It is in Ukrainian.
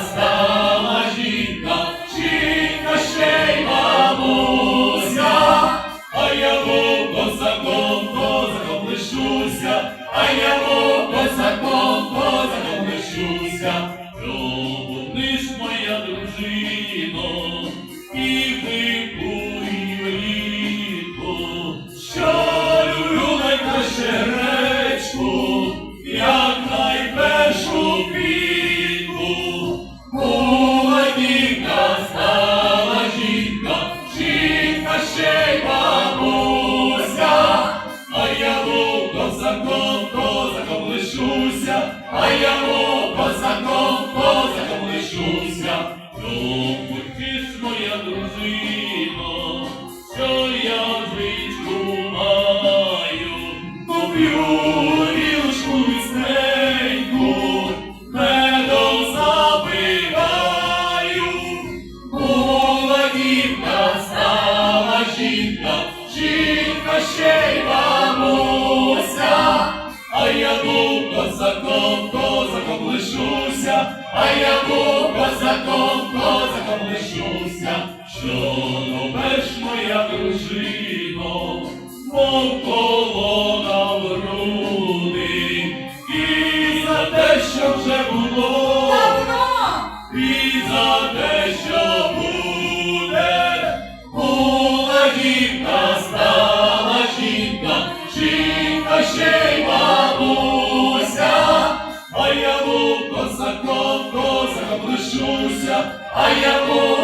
стала жінка, жінка ще бабуся, а я був козаком, козаком а я був козаком, козаком лишуся, ж моя дружино, і ти. Холодінка стала жінка, жінка ще й бабуся, а я луком за козаком лишуся, а я луком жінка, жінка ще й мамуся, а я був козаком, козаком лишуся, а я був козаком, козаком лишуся, що новеш моя дружино, мов колона в груди, і за те, що вже було. І за те, що жінка, стала жінка, жінка ще й бабуся, а я був козаком, козаком лишуся, а я був